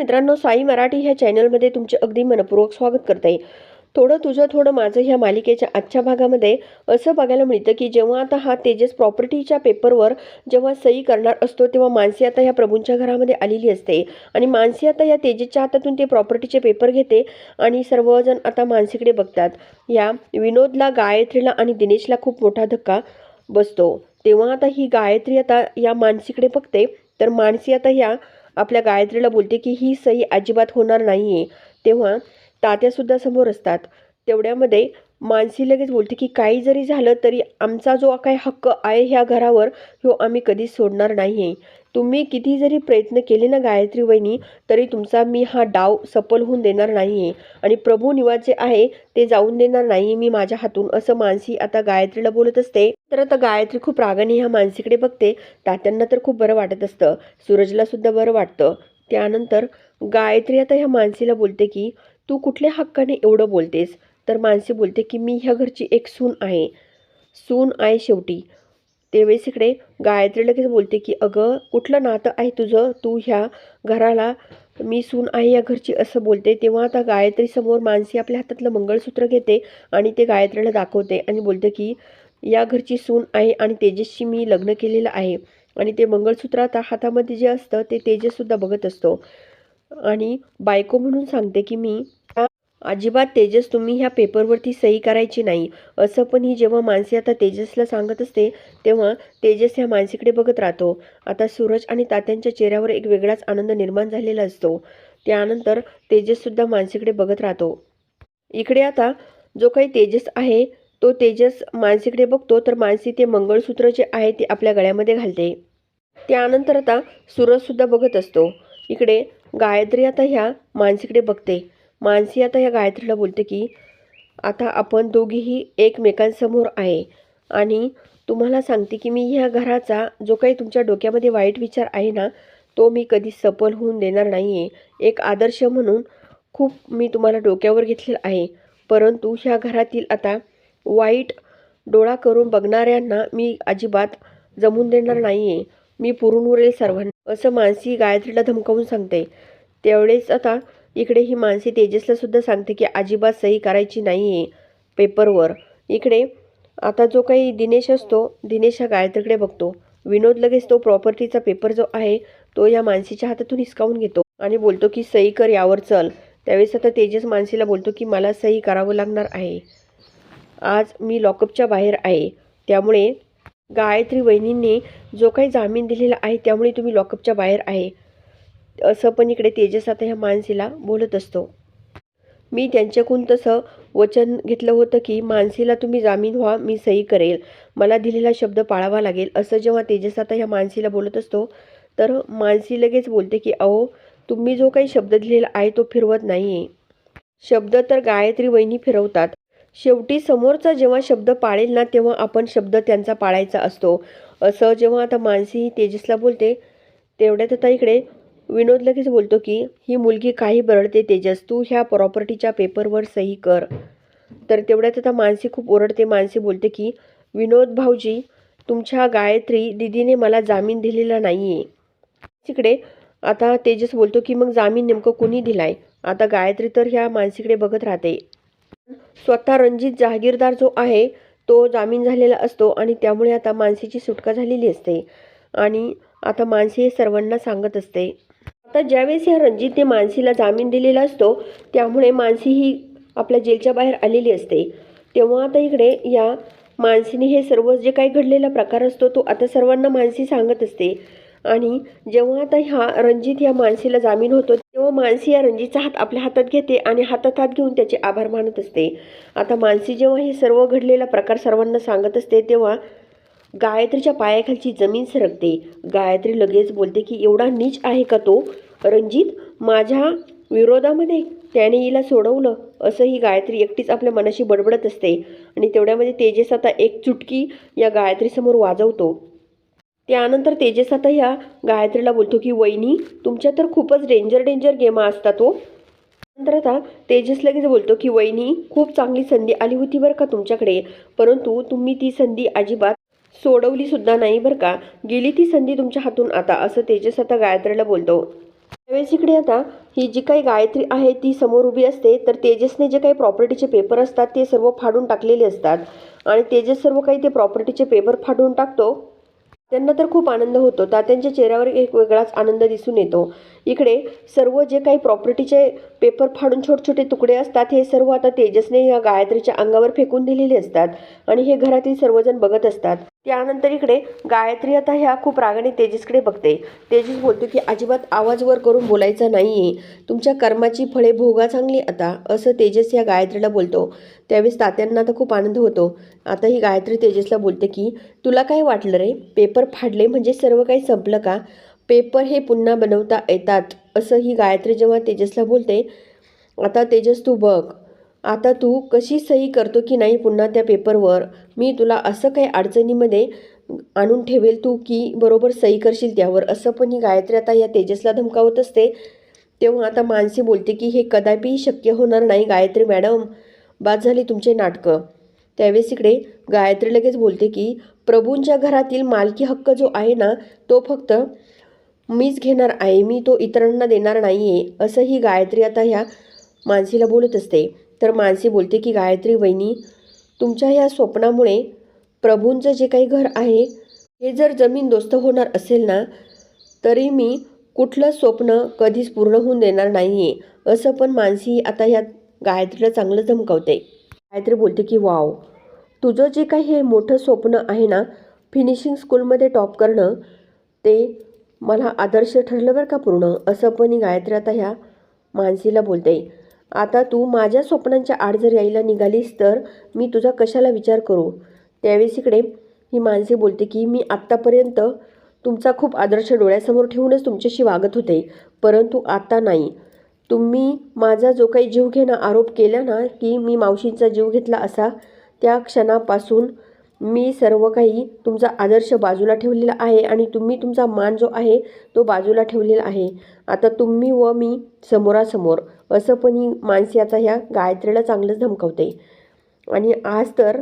मित्रांनो साई मराठी ह्या चॅनलमध्ये तुमचे अगदी मनपूर्वक स्वागत करते. थोडं तुझं थोडं माझं ह्या मालिकेच्या आजच्या भागामध्ये असं बघायला मिळतं की जेव्हा आता हा तेजस प्रॉपर्टीच्या पेपरवर जेव्हा सही करणार असतो तेव्हा मानसी आता ह्या प्रभूंच्या घरामध्ये आलेली असते. आणि मानसी आता या तेजसच्या हातातून ते प्रॉपर्टीचे पेपर घेते आणि सर्वजण आता मानसीकडे बघतात. या विनोदला गायत्रीला आणि दिनेशला खूप मोठा धक्का बसतो. तेव्हा आता ही गायत्री आता या मानसीकडे बघते तर मानसी आता ह्या आपल्या गायत्रीला बोलते की ही सही अजिबात होणार नाही आहे तेव्हा तात्यासुद्धा समोर असतात. तेवढ्यामध्ये मानसी लगेच बोलते की काही जरी झालं तरी आमचा जो काही हक्क आहे ह्या घरावर ह्यो आम्ही कधीच सोडणार नाही आहे तुम्ही किती जरी प्रयत्न केले ना गायत्री वहिनी तरी तुमचा मी हा डाव सफल होऊन देणार नाही आहे आणि प्रभू निवास जे आहे ते जाऊन देणार नाही मी माझ्या हातून असं मानसी आता गायत्रीला बोलत असते. तर आता गायत्री खूप रागाने ह्या मानसीकडे बघते. तात्यांना तर खूप बरं वाटत असतं. सूरजला सुद्धा बरं वाटतं. त्यानंतर गायत्री आता ह्या मानसीला बोलते की तू कुठल्या हक्काने एवढं बोलतेस? तर मानसी बोलते की मी ह्या घरची एक सून आहे. सून आहे शेवटी. त्यावेळेस इकडे गायत्री लगेच बोलते की अगं कुठलं नातं आहे तुझं? तू ह्या घराला मी सून आहे या घरची असं बोलते. तेव्हा आता गायत्रीसमोर मानसी आपल्या हातातलं मंगळसूत्र घेते आणि ते गायत्रीला दाखवते आणि बोलते की या घरची सून आहे आणि तेजसशी मी लग्न केलेलं आहे आणि ते मंगळसूत्र आता हातामध्ये जे असतं ते तेजससुद्धा बघत असतो. आणि बायको म्हणून सांगते की मी अजिबात तेजस तुम्ही ह्या पेपरवरती सही करायची नाही. असं पण ही जेव्हा मानसी आता तेजसला सांगत असते तेव्हा तेजस ह्या मानसीकडे बघत राहतो. आता सूरज आणि तात्यांच्या चेहऱ्यावर एक वेगळाच आनंद निर्माण झालेला असतो. त्यानंतर तेजससुद्धा मानसीकडे बघत राहतो. इकडे आता जो काही तेजस आहे तो तेजस मानसीकडे बघतो तर मानसी ते मंगळसूत्र जे आहे ते आपल्या गळ्यामध्ये घालते. त्यानंतर आता सूरजसुद्धा बघत असतो. इकडे गायत्री आता ह्या मानसीकडे बघते. मानसी आता ह्या गायत्रीला बोलते की आता आपण दोघीही एकमेकांसमोर आहे आणि तुम्हाला सांगते की मी ह्या घराचा जो काही तुमच्या डोक्यामध्ये वाईट विचार आहे ना तो मी कधी सफल होऊन देणार नाही आहे एक आदर्श म्हणून खूप मी तुम्हाला डोक्यावर घेतलेलं आहे. परंतु ह्या घरातील आता वाईट डोळा करून बघणाऱ्यांना मी अजिबात जमून देणार नाही आहे मी पुरून उरेल सर्वांना. असं मानसी गायत्रीला धमकावून सांगते. त्यावेळेस आता इकडे ही मानसी तेजसलासुद्धा सांगते की अजिबात सही करायची नाही आहे पेपरवर. इकडे आता जो काही दिनेश असतो दिनेश हा गायत्रीकडे बघतो. विनोद लगेच तो प्रॉपर्टीचा पेपर जो आहे तो या मानसीच्या हातातून हिसकावून घेतो आणि बोलतो की सही कर यावर चल. त्यावेळेस आता तेजस मानसीला बोलतो की मला सही करावं लागणार आहे. आज मी लॉकअपच्या बाहेर आहे. त्यामुळे गायत्री वहिनींनी जो काही जामीन दिलेला आहे त्यामुळे तुम्ही लॉकअपच्या बाहेर आहे. असं पण इकडे तेजस आता ह्या मानसीला बोलत असतो. मी त्यांच्याकडून तसं वचन घेतलं होतं की मानसीला तुम्ही जामीन व्हा मी सही करेल. मला दिलेला शब्द पाळावा लागेल असं जेव्हा तेजस आता ह्या मानसीला बोलत असतो तर मानसी लगेच बोलते की अहो तुम्ही जो काही शब्द दिलेला आहे तो फिरवत नाही आहे शब्द तर गायत्री वहिनी फिरवतात. शेवटी समोरचा जेव्हा शब्द पाळेल ना तेव्हा आपण शब्द त्यांचा पाळायचा असतो. असं जेव्हा आता मानसी तेजसला बोलते तेवढ्यात आता इकडे विनोद लगेच बोलतो की ही मुलगी काही बरडते तेजस तू ह्या प्रॉपर्टीच्या पेपरवर सही कर. तर तेवढ्यात आता मानसी खूप ओरडते. मानसी बोलते की विनोद भाऊजी तुमच्या गायत्री दिदीने मला जामीन दिलेला नाही आहे तिकडे आता तेजस बोलतो की मग जामीन नेमकं कुणी दिलाय? आता गायत्री तर ह्या मानसीकडे बघत राहते. स्वतः रणजित जहागीरदार जो आहे तो जामीन झालेला असतो आणि त्यामुळे आता मानसीची सुटका झालेली असते. आणि आता मानसी हे सर्वांना सांगत असते. आता ज्यावेळेस ह्या रणजितने मानसीला जामीन दिलेला असतो त्यामुळे मानसी ही आपल्या जेलच्या बाहेर आलेली असते. तेव्हा आता इकडे या मानसीने हे सर्व जे काही घडलेला प्रकार असतो तो आता सर्वांना मानसी सांगत असते. आणि जेव्हा आता ह्या रणजित या मानसीला जामीन होतो तेव्हा मानसी या रणजितचा हात आपल्या हातात घेते आणि हातात हात घेऊन त्याचे आभार मानत असते. आता मानसी जेव्हा हे सर्व घडलेला प्रकार सर्वांना सांगत असते तेव्हा गायत्रीच्या पायाखालची जमीन सरकते. गायत्री लगेच बोलते की एवढा नीच आहे का तो? रणजित माझ्या विरोधामध्ये त्याने हिला सोडवलं. असं ही गायत्री एकटीच आपल्या मनाशी बडबडत असते आणि तेवढ्यामध्ये तेजस आता एक चुटकी या गायत्रीसमोर वाजवतो. त्यानंतर तेजस आता ह्या गायत्रीला बोलतो की वहिनी तुमच्या तर खूपच डेंजर डेंजर गेमा असतात तो नंतर आता तेजस लगेच बोलतो की वहिनी खूप चांगली संधी आली होती बरं का तुमच्याकडे? परंतु तुम्ही ती संधी अजिबात सोडवली सुद्धा नाही बरं का. गेली ती संधी तुमच्या हातून आता असं तेजस आता गायत्रीला बोलतो. त्यावेळेस इकडे आता ही जी काही गायत्री आहे ती समोर उभी असते तर तेजसने जे काही प्रॉपर्टीचे पेपर असतात ते सर्व फाडून टाकलेले असतात. आणि तेजस सर्व काही ते प्रॉपर्टीचे पेपर फाडून टाकतो. त्यांना तर खूप आनंद होतो. तात्यांच्या चेहऱ्यावर एक वेगळाच आनंद दिसून येतो. इकडे सर्व जे काही प्रॉपर्टीचे पेपर फाडून छोटे छोटे तुकडे असतात हे सर्व आता तेजसने या गायत्रीच्या अंगावर फेकून दिलेले असतात आणि हे घरातील सर्वजण बघत असतात. त्यानंतर इकडे गायत्री आता ह्या खूप रागाने तेजसकडे बघते. तेजस बोलतो की अजिबात आवाज वर करून बोलायचा आहे तुमच्या कर्माची फळे भोगा चांगली आता असं तेजस या गायत्रीला बोलतो. त्यावेळेस तात्यांना आता खूप आनंद होतो. आता ही गायत्री तेजसला बोलते की तुला काय वाटलं रे? पेपर फाडले म्हणजे सर्व काही संपलं का? पेपर हे पुन्हा बनवता येतात असं ही गायत्री जेव्हा तेजसला बोलते आता तेजस तू बघ आता तू कशी सही करतो की नाही पुन्हा त्या पेपरवर? मी तुला असं काही अडचणीमध्ये आणून ठेवेल तू की बरोबर सही करशील त्यावर? असं पण ही गायत्री आता या तेजसला धमकावत असते. तेव्हा आता मानसी बोलते की हे कदापि शक्य होणार नाही गायत्री मॅडम बाद झाली तुमचे नाटकं. त्यावेळेस इकडे गायत्री लगेच बोलते की प्रभूंच्या घरातील मालकी हक्क जो आहे ना तो फक्त मीच घेणार आहे मी तो इतरांना देणार नाही आहे असं ही गायत्री आता ह्या मानसीला बोलत असते. तर मानसी बोलते की गायत्री वहिनी तुमच्या ह्या स्वप्नामुळे प्रभूंचं जे काही घर आहे हे जर जमीन दोस्त होणार असेल ना तरी मी कुठलं स्वप्न कधीच पूर्ण होऊन देणार नाही आहे असं पण मानसी आता ह्या गायत्रीला चांगलं धमकावते. गायत्री बोलते की वाव तुझं जे काही हे मोठं स्वप्न आहे ना फिनिशिंग स्कूलमध्ये टॉप करणं ते मला आदर्श ठरलं बरं का पूर्ण? असं पण गायत्री आता ह्या मानसीला बोलते. आता तू माझ्या स्वप्नांच्या आड जर यायला निघालीस तर मी तुझा कशाला विचार करू? त्यावेळेस इकडे ही मानसी बोलते की मी आत्तापर्यंत तुमचा खूप आदर्श डोळ्यासमोर ठेवूनच तुमच्याशी वागत होते परंतु आता नाही. तुम्ही माझा जो काही जीव घेणं आरोप केला ना की मी मावशींचा जीव घेतला असा त्या क्षणापासून मी सर्व काही तुमचा आदर्श बाजूला ठेवलेला आहे आणि तुम्ही तुमचा मान जो आहे तो बाजूला ठेवलेला आहे. आता तुम्ही व मी समोरासमोर असं पण ही मानसी आता ह्या गायत्रीला चांगलंच धमकावते. आणि आज तर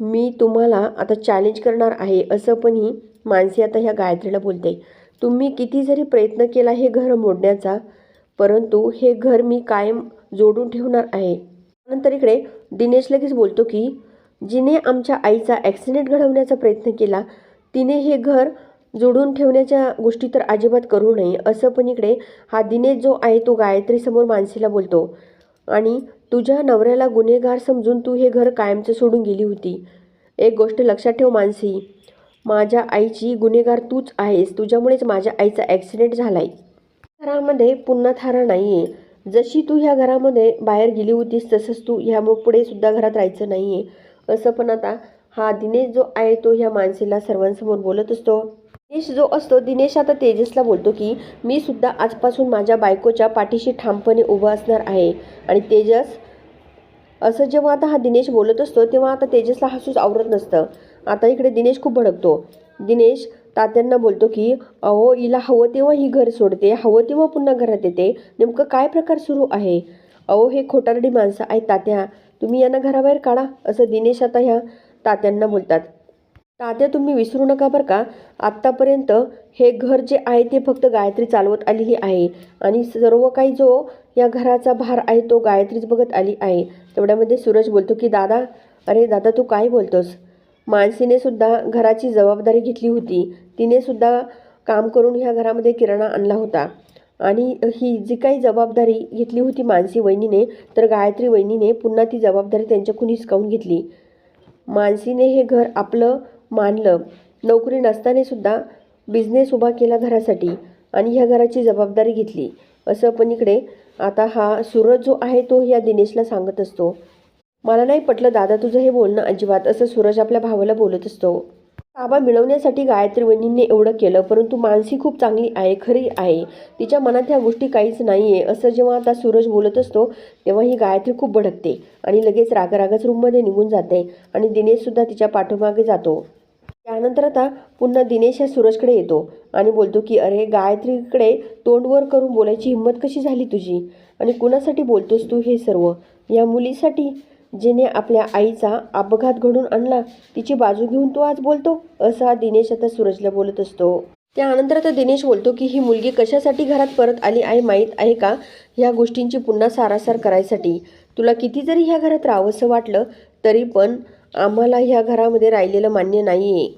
मी तुम्हाला आता चॅलेंज करणार आहे असं पण ही माणसे आता ह्या गायत्रीला बोलते. तुम्ही किती जरी प्रयत्न केला हे घर मोडण्याचा परंतु हे घर मी कायम जोडून ठेवणार आहे. नंतर इकडे दिनेश लगेच बोलतो की जिने आमच्या आईचा ॲक्सिडेंट घडवण्याचा प्रयत्न केला तिने हे घर जोडून ठेवण्याच्या गोष्टी तर अजिबात करू नये असं पण इकडे हा दिनेश जो आहे तो गायत्रीसमोर मानसीला बोलतो. आणि तुझ्या नवऱ्याला गुन्हेगार समजून तू हे घर कायमचं सोडून गेली होती. एक गोष्ट लक्षात ठेव मानसी माझ्या आईची गुन्हेगार तूच आहेस तुझ्यामुळेच माझ्या आईचा ॲक्सिडेंट झाला आहे घरामध्ये पुन्हा थारा नाही आहे जशी तू ह्या घरामध्ये बाहेर गेली होतीस तसंच तू ह्या पुढे सुद्धा घरात राहायचं नाही आहे असं पण आता हा दिनेश जो आहे तो ह्या माणसेला सर्वांसमोर बोलत असतो. दिनेश जो असतो दिनेश आता तेजसला बोलतो की मी सुद्धा आजपासून माझ्या बायकोच्या पाठीशी ठामपणे उभं असणार आहे. आणि तेजस असं जेव्हा आता हा दिनेश बोलत असतो तेव्हा आता तेजसला हसूच आवरत नसतं. आता इकडे दिनेश खूप भडकतो. दिनेश तात्यांना बोलतो की अहो हिला हवं तेव्हा ही घर सोडते हवं तेव्हा पुन्हा घरात येते. नेमकं काय प्रकार सुरू आहे? अहो हे खोटारडी माणसं आहेत तात्या. तुम्ही यांना घराबाहेर काढा असं दिनेश आता ह्या तात्यांना बोलतात. तात्या तुम्ही विसरू नका बरं का. आत्तापर्यंत हे घर जे आहे ते फक्त गायत्री चालवत आलेली आहे. आणि सर्व काही जो या घराचा भार आहे तो गायत्रीच बघत आली आहे. तेवढ्यामध्ये सूरज बोलतो की दादा अरे दादा तू काय बोलतोस? मानसीने सुद्धा घराची जबाबदारी घेतली होती. तिने सुद्धा काम करून ह्या घरामध्ये किराणा आणला होता. आणि ही जी काही जबाबदारी घेतली होती मानसी वहिनीने तर गायत्री वहिनीने पुन्हा ती जबाबदारी त्यांच्याकडून हिसकावून घेतली. मानसीने हे घर आपलं मानलं. नोकरी नसताना सुद्धा बिझनेस उभा केला घरासाठी आणि ह्या घराची जबाबदारी घेतली. असं पण इकडे आता हा सूरज जो आहे तो ह्या दिनेशला सांगत असतो. मला नाही पटलं दादा तुझं हे बोलणं अजिबात असं सूरज आपल्या भावाला बोलत असतो. ताबा मिळवण्यासाठी गायत्री वहिनींनी एवढं केलं परंतु मानसी खूप चांगली आहे खरी आहे. तिच्या मनात ह्या गोष्टी काहीच नाही आहे असं जेव्हा आता सूरज बोलत असतो तेव्हा ही गायत्री खूप भडकते आणि लगेच रागारागच रूममध्ये निघून जाते आणि दिनेशसुद्धा तिच्या पाठोमागे जातो. त्यानंतर आता पुन्हा दिनेश या सूरजकडे येतो आणि बोलतो की अरे गायत्रीकडे तोंडवर करून बोलायची हिंमत कशी झाली तुझी? आणि कुणासाठी बोलतोस तू हे सर्व? या मुलीसाठी? जिने आपल्या आईचा अपघात घडून आणला तिची बाजू घेऊन तो आज बोलतो असा दिनेश आता सूरजला बोलत असतो. त्यानंतर आता दिनेश बोलतो की ही मुलगी कशासाठी घरात परत आली आहे माहीत आहे का? ह्या गोष्टींची पुन्हा सारासार करायसाठी. तुला किती जरी ह्या घरात राहावंसं वाटलं तरी पण आम्हाला ह्या घरामध्ये राहिलेलं मान्य नाही आहे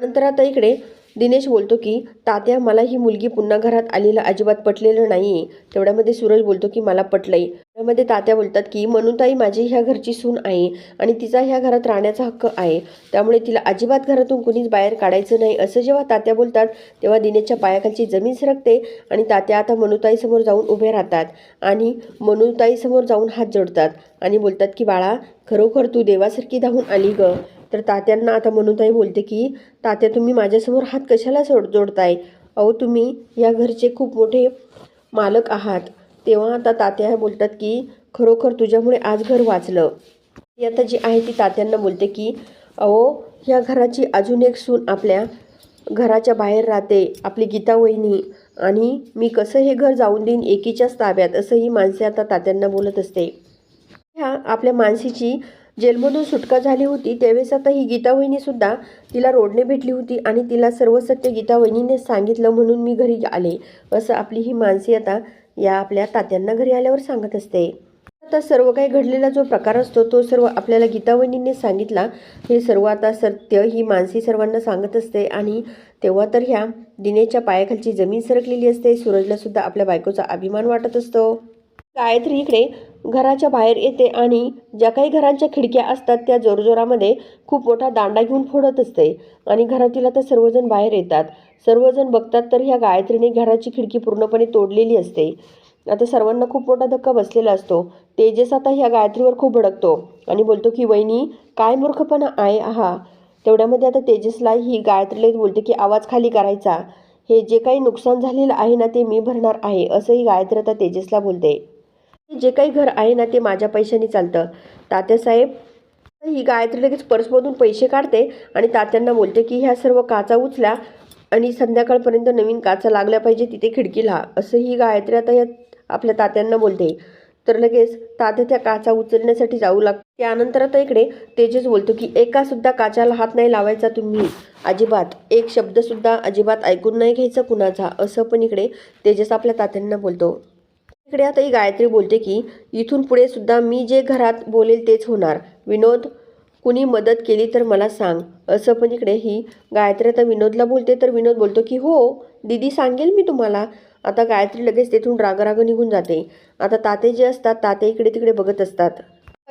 नंतर आता इकडे दिनेश बोलतो की तात्या मला ही मुलगी पुन्हा घरात आलेलं अजिबात पटलेलं नाही आहे तेवढ्यामध्ये सूरज बोलतो की मला पटलंय. त्यामध्ये तात्या बोलतात की मनुताई माझी ह्या घरची सून आहे आणि तिचा ह्या घरात राहण्याचा हक्क आहे. त्यामुळे तिला अजिबात घरातून कुणीच बाहेर काढायचं नाही. असं जेव्हा तात्या बोलतात तेव्हा दिनेशच्या पायाखालची जमीन सरकते आणि तात्या आता मनुताईसमोर जाऊन उभे राहतात आणि मनुताईसमोर जाऊन हात जोडतात आणि बोलतात की बाळा खरोखर तू देवासारखी धावून आली ग. तर तात्यांना आता मनुताई बोलते की तात्या तुम्ही माझ्यासमोर हात कशाला सोड जोडताय? अहो तुम्ही या घरचे खूप मोठे मालक आहात. तेव्हा आता तात्या बोलतात की खरोखर तुझ्यामुळे आज घर वाचलं. ती आता जी आहे ती तात्यांना बोलते की अहो या घराची अजून एक सून आपल्या घराच्या बाहेर राहते आपली गीता वहिनी आणि मी कसं हे घर जाऊन देईन एकीच्याच ताब्यात? असं ही माणसे आता तात्यांना बोलत असते. ह्या आपल्या मानसीची जेलमधून सुटका झाली होती त्यावेळेस आता ही गीता वहिनीसुद्धा तिला रोडने भेटली होती आणि तिला सर्व सत्य गीता वहिनीने सांगितलं म्हणून मी घरी आले असं आपली ही मानसी आता या आपल्या तात्यांना घरी आल्यावर सांगत असते. आता सर्व काही घडलेला जो प्रकार असतो तो सर्व आपल्याला गीतावहिनीने सांगितला. हे सर्व आता सत्य ही मानसी सर्वांना सांगत असते आणि तेव्हा तर ह्या दिनेच्या पायाखालची जमीन सरकलेली असते सूरजला सुद्धा आपल्या बायकोचा अभिमान वाटत असतो. गायत्री इकडे घराच्या बाहेर येते आणि ज्या काही घरांच्या खिडक्या असतात त्या जोरजोरामध्ये खूप मोठा दांडा घेऊन फोडत असते. आणि घरातील आता सर्वजण बाहेर येतात. सर्वजण बघतात तर ह्या गायत्रीने घराची खिडकी पूर्णपणे तोडलेली असते. आता सर्वांना खूप मोठा धक्का बसलेला असतो. तेजस आता ह्या गायत्रीवर खूप भडकतो आणि बोलतो की वहिनी काय मूर्खपणा आहे हा? तेवढ्यामध्ये आता तेजसला ही गायत्रीला बोलते की आवाज खाली करायचा. हे जे काही नुकसान झालेलं आहे ना ते मी भरणार आहे असंही गायत्री आता तेजसला बोलते. जे काही घर आहे ना ते माझ्या पैशाने चालतं. तात्यासाहेब ही गायत्री लगेच पर्समधून पैसे काढते आणि तात्यांना बोलते की ह्या सर्व काचा उचल्या आणि संध्याकाळपर्यंत नवीन काचा लागल्या पाहिजे तिथे खिडकीला असं ही गायत्री आता या आपल्या तात्यांना बोलते. तर लगेच तात्या त्या काचा उचलण्यासाठी जाऊ लागते त्यानंतर आता इकडे तेजस बोलतो की एका सुद्धा काचाला हात नाही लावायचा तुम्ही. अजिबात. एक शब्दसुद्धा अजिबात ऐकून नाही घ्यायचा कुणाचा. असं पण इकडे तेजस आपल्या तात्यांना बोलतो. इकडे आता ही गायत्री बोलते की इथून पुढे सुद्धा मी जे घरात बोलेल तेच होणार. विनोद कुणी मदत केली तर मला सांग. असं पण इकडे ही गायत्री आता विनोदला बोलते. तर विनोद बोलतो की हो दीदी सांगेल मी तुम्हाला. आता गायत्री लगेच तेथून रागराग निघून जाते. आता ताते जे असतात ताते इकडे तिकडे बघत असतात.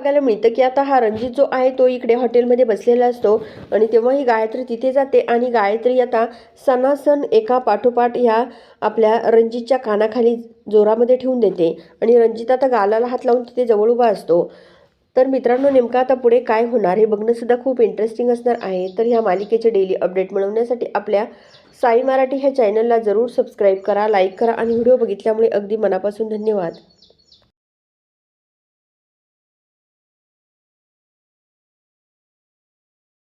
बघायला मिळतं की आता हा रणजित जो आहे तो इकडे हॉटेलमध्ये बसलेला असतो आणि तेव्हा ही गायत्री तिथे जाते आणि गायत्री आता सणासण एका पाठोपाठ ह्या आपल्या रणजितच्या कानाखाली जोरामध्ये ठेवून देते. आणि रणजित आता गालाला हात लावून तिथे जवळ उभा असतो. तर मित्रांनो नेमकं आता पुढे काय होणार हे बघणंसुद्धा खूप इंटरेस्टिंग असणार आहे. तर ह्या मालिकेचे डेली अपडेट मिळवण्यासाठी आपल्या साई मराठी ह्या चॅनलला जरूर सबस्क्राईब करा लाईक करा आणि व्हिडिओ बघितल्यामुळे अगदी मनापासून धन्यवाद.